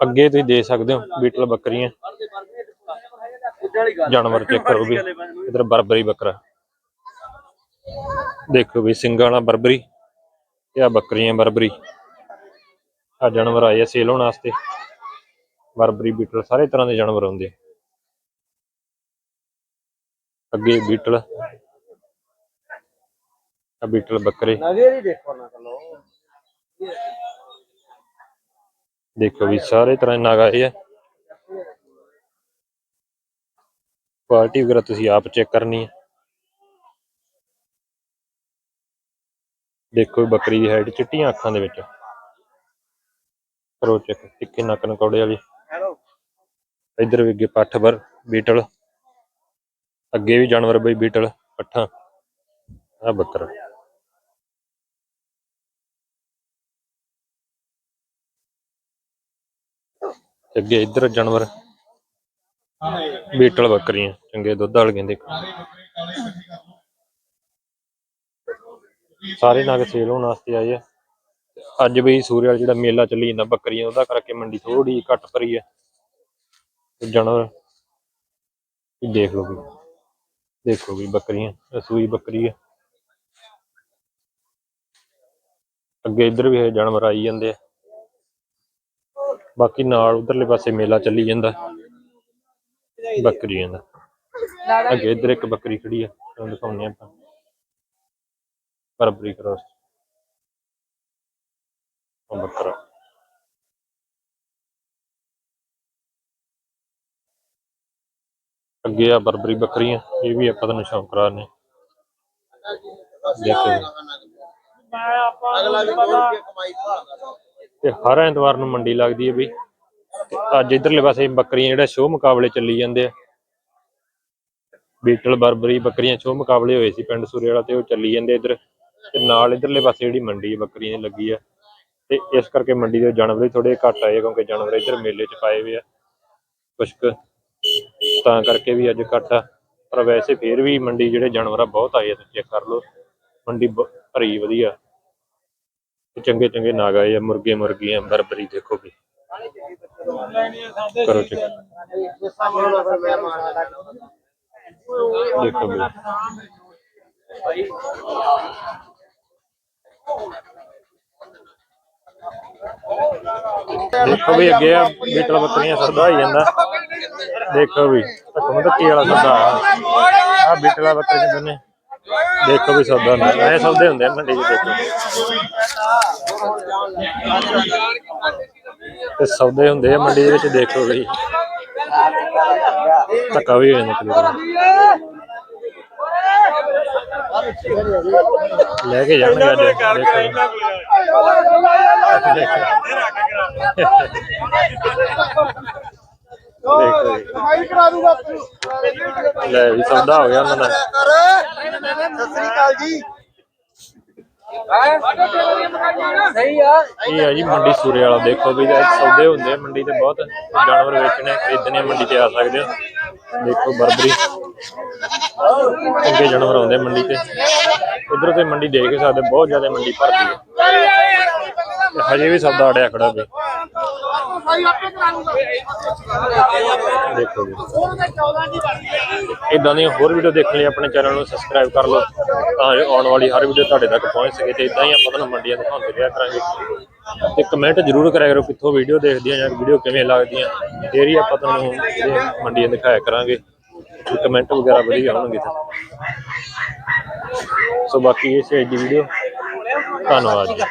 ਅੱਗੇ ਤੁਸੀਂ ਦੇ ਸਕਦੇ ਹੋ, ਬੀਟਲ ਬੱਕਰੀਆਂ। ਜਾਨਵਰ ਚੈੱਕ ਕਰੋ ਵੀ ਇਧਰ ਬਰਬਰੀ ਬੱਕਰਾ। ਦੇਖੋ ਵੀ ਸਿੰਘਾਂ ਵਾਲਾ ਬਰਬਰੀ ਤੇ ਆ ਬੱਕਰੀਆਂ ਬਰਬਰੀ। ਆ ਜਾਨਵਰ ਆਏ ਆ ਸੇਲ ਹੋਣ ਵਾਸਤੇ। ਬਰਬਰੀ, ਬੀਟਲ ਸਾਰੇ ਤਰ੍ਹਾਂ ਦੇ ਜਾਨਵਰ ਹੁੰਦੇ ਅੱਗੇ ਬੀਟਲ। ਆ ਬੀਟਲ ਬੱਕਰੇ। ਨਗੇਰੀ ਦੇਖੋ ਨਾ ਕਲੋ ਦੇਖੋ ਵੀ ਸਾਰੇ ਤਰ੍ਹਾਂ ਦੇ ਨਗ ਆਏ ਆ। ਕੁਆਲਿਟੀ ਵਗੈਰਾ ਤੁਸੀਂ ਆਪ ਚੈੱਕ ਕਰਨੀ ਹੈ ਦੇਖੋ ਬੱਕਰੀ ਦੀ ਹਾਈਟ ਚਿੱਟੀਆਂ ਅੱਖਾਂ ਦੇ ਵਿੱਚ। ਕਰੋ ਚੈੱਕ ਟਿੱਕੇ ਨੱਕ ਨਕੌੜੇ ਵਾਲੀ। ਇੱਧਰ ਵੀ ਅੱਗੇ ਪੱਠ ਵਰ ਬੀਟਲ। ਅੱਗੇ ਵੀ ਜਾਨਵਰ ਬਈ ਬੀਟਲ, ਪੱਠਾਂ। ਆ ਬੱਕਰਾ। ਤੇ ਅੱਗੇ ਇੱਧਰ ਜਾਨਵਰ। ਬੀਟਲ ਬੱਕਰੀਆਂ, ਚੰਗੇ ਦੁੱਧ ਵਾਲੀਆਂ ਦੇਖੋ ਸਾਰੇ ਨਗ ਸੇਲ ਹੋਣ ਵਾਸਤੇ ਆਏ ਆ। ਅੱਜ ਵੀ ਸੂਰਿਆ ਜਿਹੜਾ ਮੇਲਾ ਚੱਲੀ ਜਾਂਦਾ ਬੱਕਰੀਆਂ, ਉਹਦਾ ਕਰਕੇ ਮੰਡੀ ਥੋੜੀ ਘੱਟ ਭਰੀ ਹੈ ਜਾਨਵਰ ਦੇਖ ਲਓ ਵੀ, ਦੇਖੋ ਵੀ ਬੱਕਰੀਆਂ ਇਹ ਸੂਈ ਬੱਕਰੀ ਹੈ ਅੱਗੇ ਇੱਧਰ ਵੀ ਇਹ ਜਾਨਵਰ ਆਈ ਜਾਂਦੇ ਆ। ਬਾਕੀ ਨਾਲ ਉਧਰਲੇ ਪਾਸੇ ਮੇਲਾ ਚੱਲੀ ਜਾਂਦਾ ਬੱਕਰੀਆਂ ਦਾ ਅੱਗੇ ਇੱਧਰ ਇੱਕ ਬੱਕਰੀ ਖੜੀ ਆ ਤੁਹਾਨੂੰ ਦਿਖਾਉਂਦੇ ਆ ਆਪਾਂ ਬਰਬਰੀ ਕ੍ਰੋਸ ਉਹ ਬੱਕਰਾ ਅੱਗੇ ਆ ਬਰਬਰੀ ਬੱਕਰੀਆਂ ਇਹ ਵੀ ਆਪਾਂ ਤੁਹਾਨੂੰ ਸ਼ੌਂਕ ਕਰਾਣੇ ਦੇਖੋ ਅਗਲਾ ਵੀ ਖੋਲ ਕੇ ਕਮਾਈ ਭਾਲਦਾ ਤੇ ਹਰ ਐਤਵਾਰ ਨੂੰ ਮੰਡੀ ਲੱਗਦੀ ਹੈ ਬਈ। ਤੇ ਅੱਜ ਇਧਰਲੇ ਪਾਸੇ ਬੱਕਰੀਆਂ ਜਿਹੜਾ ਸ਼ੋਅ ਮੁਕਾਬਲੇ ਚੱਲੀ ਜਾਂਦੇ ਆ। ਬੀਟਲ, ਬਰਬਰੀ ਬੱਕਰੀਆਂ ਸ਼ੋਅ ਮੁਕਾਬਲੇ ਹੋਏ ਸੀ ਪਿੰਡ ਸੂਰੇ ਵਾਲਾ ਤੇ ਉਹ ਚੱਲੀ ਜਾਂਦੇ ਇਧਰ। ਤੇ ਨਾਲ ਇਧਰਲੇ ਪਾਸੇ ਜਿਹੜੀ ਮੰਡੀ ਹੈ, ਬੱਕਰੀਆਂ ਦੀ ਲੱਗੀ ਆ। ਤੇ ਇਸ ਕਰਕੇ ਮੰਡੀ ਦੇ ਜਾਨਵਰ ਵੀ ਥੋੜੇ ਘੱਟ ਆਏ ਕਿਉਂਕਿ ਜਾਨਵਰ ਇਧਰ ਮੇਲੇ 'ਚ ਪਾਏ ਹੋਏ ਆ। ਕੁਛ ਤਾਂ ਕਰਕੇ ਵੀ ਅੱਜ ਘੱਟ ਆ। ਪਰ ਵੈਸੇ ਫੇਰ ਵੀ ਮੰਡੀ ਜਿਹੜੇ ਜਾਨਵਰ ਆ ਬਹੁਤ ਆਏ ਆ, ਤੁਸੀਂ ਚੈੱਕ ਕਰ ਲਓ। ਮੰਡੀ ਬ- ਭਰੀ ਵਧੀਆ। ਚੰਗੇ ਚੰਗੇ ਨਾਗ ਆਏ ਆ, ਮੁਰਗੇ ਮੁਰਗੀਆਂ ਬਰਬਰੀ ਦੇਖੋ ਵੀ। ਕਰੋ ਚੈੱਕ। ਦੇਖੋ ਵੀ। ਦੇਖੋ ਵੀ ਅੱਗੇ ਆ, ਬੀਟਲ ਬੱਕਰੀਆਂ ਸਰਦਾ ਹੋਈ ਜਾਂਦਾ। ਦੇਖੋ ਵੀ ਧੱਕਮ ਧੱਕੀ ਵਾਲਾ ਸਰਦਾ ਆ? ਬੀਟਲਾ ਬੱਕਰੀ ਦੋਨੇ। ਦੇਖੋ ਵੀ ਸੌਦਾ ਹੁੰਦਾ। ਐ ਸੌਦੇ ਹੁੰਦੇ ਆ ਮੰਡੀ 'ਚ ਦੇਖੋ। ਤੇ ਸੌਦੇ ਹੁੰਦੇ ਆ ਮੰਡੀ ਦੇ ਵਿੱਚ, ਦੇਖੋ ਵੀ। ਧੱਕਾ ਵੀ ਹੋ ਜਾਂਦਾ ਲੈ ਕੇ ਜਾਣਗੇ ਅੱਜ, ਦੇਖੋ। ਦੇਖੋ ਕਮਾਈ ਕਰਾ ਦੂੰਗਾ ਲੈ ਵੀ ਸੌਦਾ ਹੋ ਗਿਆ ਉਹਨਾਂ ਦਾ। ਸਤਿ ਸ੍ਰੀ ਅਕਾਲ ਜੀ। ਸਹੀ ਆ ਇਹ ਆ ਜੀ ਮੰਡੀ ਸੂਰੇ ਵਾਲਾ। ਦੇਖੋ ਵੀ ਅੱਜ ਸੌਦੇ ਹੁੰਦੇ ਆ ਮੰਡੀ ਤੇ ਬਹੁਤ ਜਾਨਵਰ ਵੇਚਣੇ, ਖਰੀਦਣੇ ਮੰਡੀ ਤੇ ਆ ਸਕਦੇ ਹੋ ਦੇਖੋ ਬਰਬਰੀ। ਚੰਗੇ ਜਾਨਵਰ ਆਉਂਦੇ ਆ ਮੰਡੀ ਤੇ। ਇਧਰ ਤੇ ਮੰਡੀ ਦੇਖ ਸਕਦੇ ਬਹੁਤ ਜ਼ਿਆਦਾ ਮੰਡੀ ਭਰਦੀ ਹੈ ਹਜੇ ਵੀ ਸੌਦਾ ਅੜਿਆ ਖੜਾ ਵੀ ਦੇਖੋ ਜੀ ਇਦਾਂ ਦੀਆਂ ਹੋਰ ਵੀਡੀਓ ਦੇਖਣ ਲਈ ਆਪਣੇ ਚੈਨਲ ਨੂੰ ਸਬਸਕ੍ਰਾਈਬ ਕਰ ਲਓ। ਤਾਂ ਜੋ ਆਉਣ ਵਾਲੀ ਹਰ ਵੀਡੀਓ ਤੁਹਾਡੇ ਤੱਕ ਪਹੁੰਚ ਸਕੇ ਤੇ ਇਦਾਂ ਹੀ ਆਪਾਂ ਤੁਹਾਨੂੰ ਮੰਡੀਆਂ ਦਿਖਾਉਂਦੇ ਰਿਹਾ ਕਰਾਂਗੇ। ਤੇ ਕਮੈਂਟ ਜ਼ਰੂਰ ਕਰਿਆ ਕਰੋ ਕਿੱਥੋਂ ਵੀਡੀਓ ਦੇਖਦੇ ਆ ਜਾਂ ਵੀਡੀਓ ਕਿਵੇਂ ਲੱਗਦੀਆਂ। ਫੇਰ ਹੀ ਆਪਾਂ ਤੁਹਾਨੂੰ ਮੰਡੀਆਂ ਦਿਖਾਇਆ ਕਰਾਂਗੇ। ਕਮੈਂਟ ਵਗੈਰਾ ਵਧੀਆ ਹੋਣਗੇ ਤਾਂ। ਸੋ ਬਾਕੀ ਇਹ ਸੀ ਅੱਜ ਦੀ ਵੀਡੀਓ ਧੰਨਵਾਦ ਜੀ।